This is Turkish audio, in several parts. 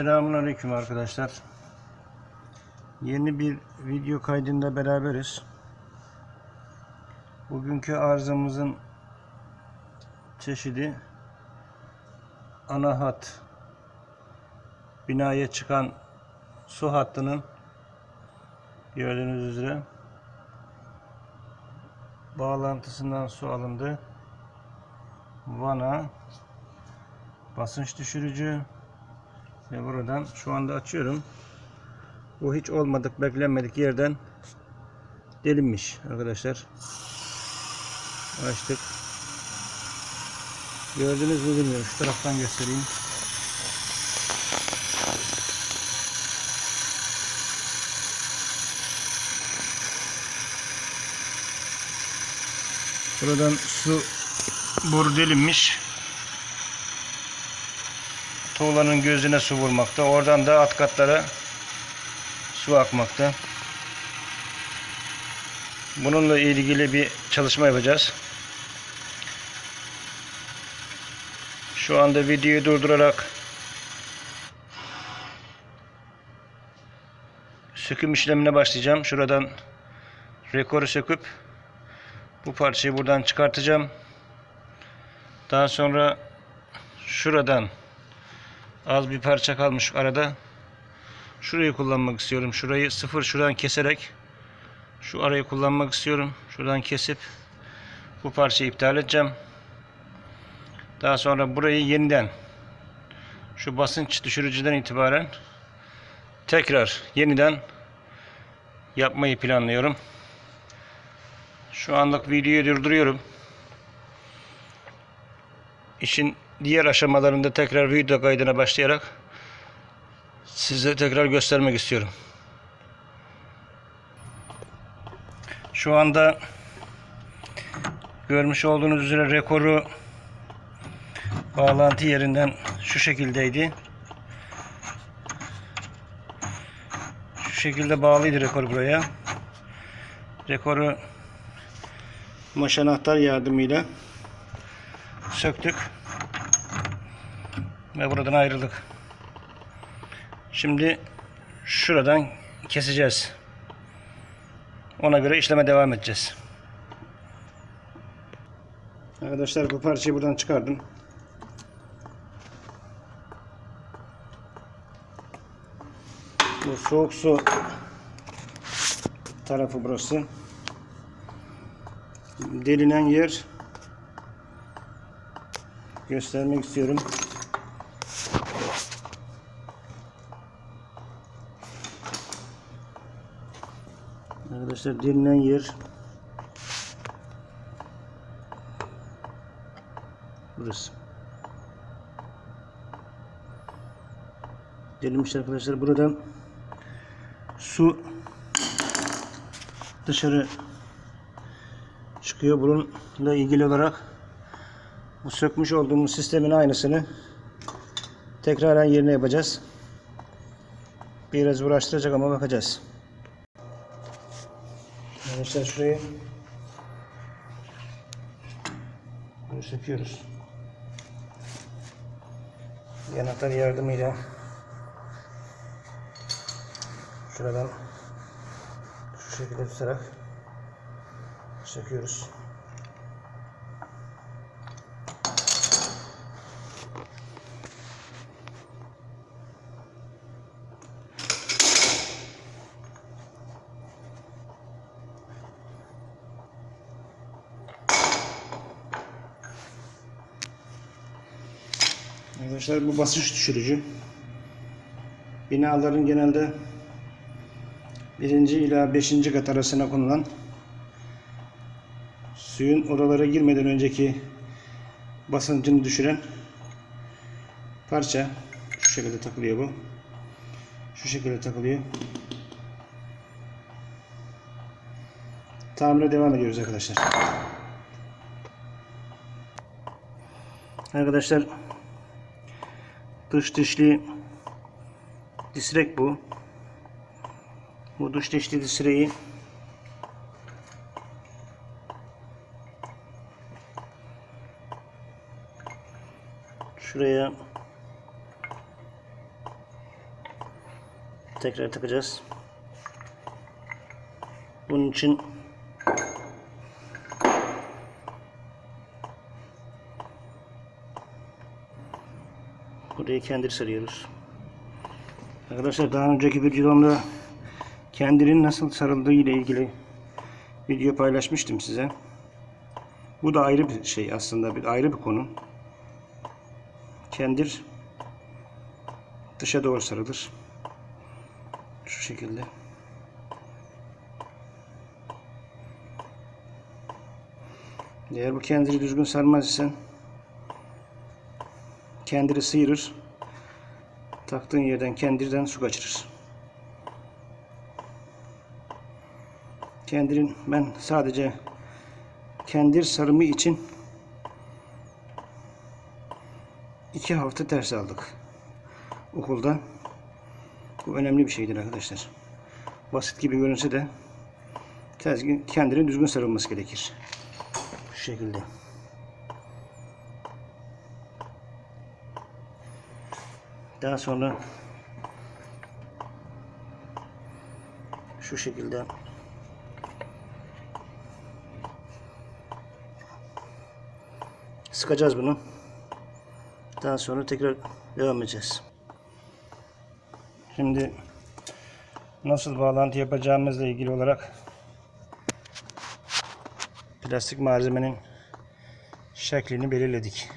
Selamun Aleyküm arkadaşlar. Yeni bir video kaydında beraberiz. Bugünkü arızamızın çeşidi ana hat binaya çıkan su hattının gördüğünüz üzere bağlantısından su alındı. Vana basınç düşürücü ve buradan şu anda açıyorum. Bu hiç olmadık beklenmedik yerden delinmiş arkadaşlar. Açtık. Gördünüz mü bilmiyorum. Şu taraftan göstereyim. Buradan su boru delinmiş. Tuğlanın gözüne su vurmakta. Oradan da alt katlara su akmakta. Bununla ilgili bir çalışma yapacağız. Şu anda videoyu durdurarak söküm işlemine başlayacağım. Şuradan rekoru söküp bu parçayı buradan çıkartacağım. Daha sonra şuradan az bir parça kalmış arada. Şurayı kullanmak istiyorum. Şurayı sıfır şuradan keserek şu arayı kullanmak istiyorum. Şuradan kesip bu parçayı iptal edeceğim. Daha sonra burayı yeniden şu basınç düşürücüden itibaren tekrar yeniden yapmayı planlıyorum. Şu anlık videoyu durduruyorum. İşin diğer aşamalarında tekrar video kaydına başlayarak size tekrar göstermek istiyorum. Şu anda görmüş olduğunuz üzere rekoru bağlantı yerinden şu şekildeydi. Şu şekilde bağlıydı rekor buraya. Rekoru maş anahtar yardımıyla söktük ve buradan ayrıldık. Şimdi şuradan keseceğiz. Ona göre işleme devam edeceğiz. Arkadaşlar bu parçayı buradan çıkardım. Bu soğuk su tarafı burası. Delinen yer göstermek istiyorum. Arkadaşlar delinen yer burası. Delinmiş arkadaşlar buradan su dışarı çıkıyor. Bununla ilgili olarak bu sökmüş olduğumuz sistemin aynısını tekraren yerine yapacağız. Biraz uğraştıracak ama bakacağız. Arkadaşlar şurayı böyle söküyoruz. Yanaklar yardımıyla şuradan şu şekilde tutarak söküyoruz. Arkadaşlar bu basınç düşürücü. Binaların genelde birinci ila beşinci kat arasına konulan suyun odalara girmeden önceki basıncını düşüren parça şu şekilde takılıyor bu. Şu şekilde takılıyor. Tamire devam ediyoruz arkadaşlar. Arkadaşlar dış dişli disrek bu. Bu dış dişli disreği şuraya tekrar takacağız. Bunun için burayı kendir sarıyoruz. Arkadaşlar daha önceki videomda kendinin nasıl sarıldığı ile ilgili video paylaşmıştım size. Bu da ayrı bir şey aslında bir ayrı bir konu. Kendir dışa doğru sarılır. Şu şekilde. Eğer bu kendiri düzgün sarmaz isen kendiri sıyırır. Taktığın yerden kendirden su kaçırır. Kendirin ben sadece kendir sarımı için iki hafta ders aldık okulda. Bu önemli bir şeydir arkadaşlar. Basit gibi görünse de kendine düzgün sarılması gerekir. Şu şekilde. Daha sonra şu şekilde sıkacağız bunu. Daha sonra tekrar devam edeceğiz. Şimdi nasıl bağlantı yapacağımızla ilgili olarak plastik malzemenin şeklini belirledik.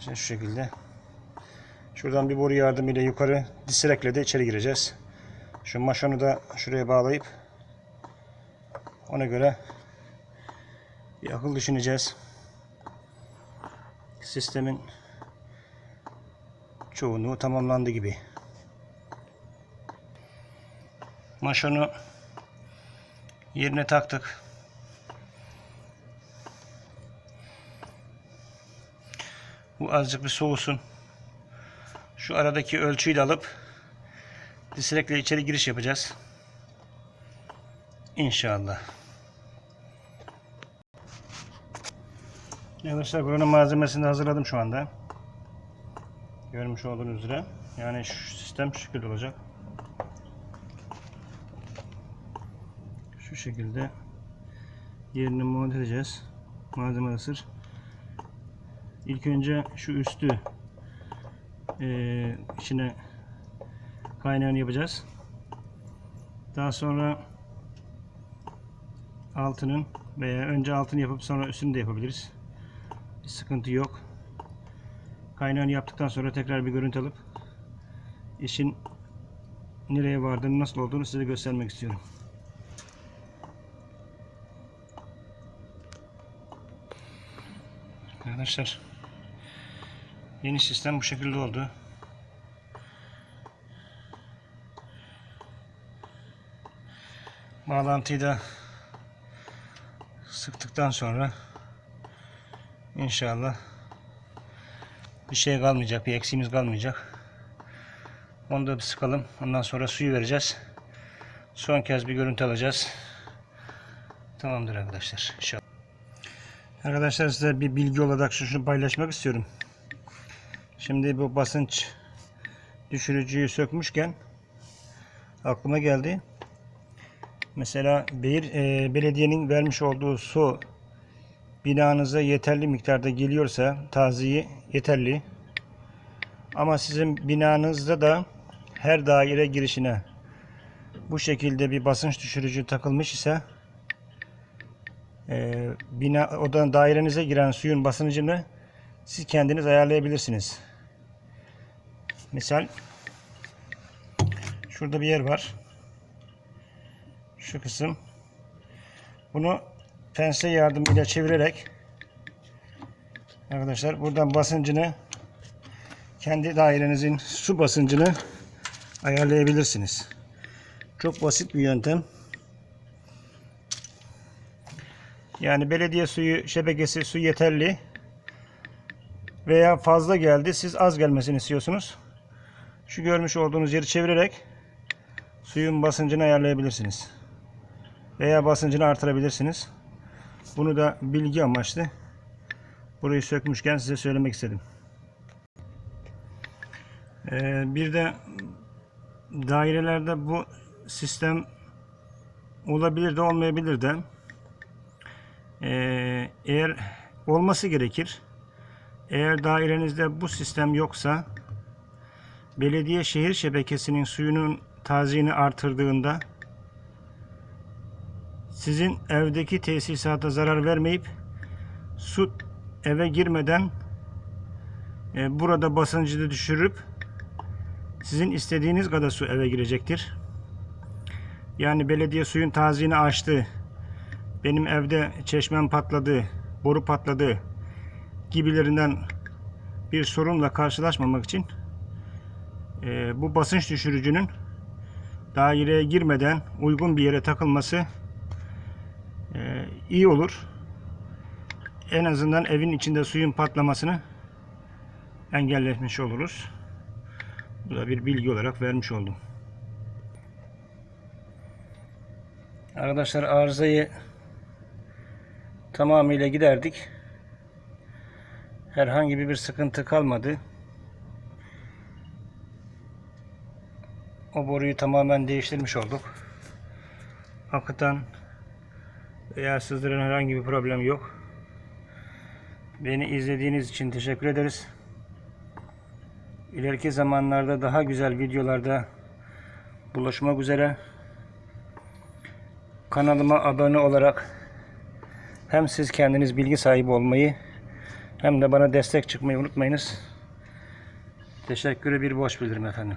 Şu şekilde. Şuradan bir boru yardımıyla yukarı diserekle de içeri gireceğiz. Şu maşonu da şuraya bağlayıp ona göre bir akıl düşüneceğiz. Sistemin çoğunluğu tamamlandı gibi. Maşonu yerine taktık. Bu azıcık bir soğusun. Şu aradaki ölçüyü de alıp diserekle içeri giriş yapacağız. İnşallah. Arkadaşlar buranın malzemesini hazırladım şu anda. Görmüş olduğunuz üzere. Yani şu sistem şu şekilde olacak. Şu şekilde yerini monte edeceğiz. Malzeme hazır. İlk önce şu üstü eee, içine kaynağını yapacağız. Daha sonra altının veya önce altını yapıp sonra üstünü de yapabiliriz. Bir sıkıntı yok. Kaynağını yaptıktan sonra tekrar bir görüntü alıp işin nereye vardığını nasıl olduğunu size göstermek istiyorum. Arkadaşlar yeni sistem bu şekilde oldu. Bağlantıyı da sıktıktan sonra inşallah bir şey kalmayacak, bir eksiğimiz kalmayacak. Onu da bir sıkalım. Ondan sonra suyu vereceğiz. Son kez bir görüntü alacağız. Tamamdır arkadaşlar. İnşallah. Arkadaşlar size bir bilgi olarak şunu paylaşmak istiyorum. Şimdi bu basınç düşürücüyü sökmüşken aklıma geldi. Mesela bir e, belediyenin vermiş olduğu su binanıza yeterli miktarda geliyorsa taziye yeterli. Ama sizin binanızda da her daire girişine bu şekilde bir basınç düşürücü takılmış ise e, bina odanın dairenize giren suyun basıncını siz kendiniz ayarlayabilirsiniz. Misal şurada bir yer var. Şu kısım. Bunu pense yardımıyla çevirerek arkadaşlar buradan basıncını kendi dairenizin su basıncını ayarlayabilirsiniz. Çok basit bir yöntem. Yani belediye suyu şebekesi su yeterli veya fazla geldi. Siz az gelmesini istiyorsunuz. Şu görmüş olduğunuz yeri çevirerek suyun basıncını ayarlayabilirsiniz. Veya basıncını artırabilirsiniz. Bunu da bilgi amaçlı burayı sökmüşken size söylemek istedim. Ee, bir de dairelerde bu sistem olabilir de olmayabilir de Ee, eğer olması gerekir. Eğer dairenizde bu sistem yoksa belediye şehir şebekesinin suyunun taziyini artırdığında sizin evdeki tesisata zarar vermeyip su eve girmeden e, burada basıncını düşürüp sizin istediğiniz kadar su eve girecektir. Yani belediye suyun taziyini açtı. Benim evde çeşmem patladı, boru patladı gibilerinden bir sorunla karşılaşmamak için e, bu basınç düşürücünün daireye girmeden uygun bir yere takılması e, iyi olur. En azından evin içinde suyun patlamasını engellemiş oluruz. Bu da bir bilgi olarak vermiş oldum. Arkadaşlar arızayı tamamıyla giderdik. Herhangi bir sıkıntı kalmadı. O boruyu tamamen değiştirmiş olduk. Akıtan veya sızdıran herhangi bir problem yok. Beni izlediğiniz için teşekkür ederiz. İleriki zamanlarda daha güzel videolarda buluşmak üzere. Kanalıma abone olarak hem siz kendiniz bilgi sahibi olmayı hem de bana destek çıkmayı unutmayınız. Teşekkürü bir boş bildirim efendim.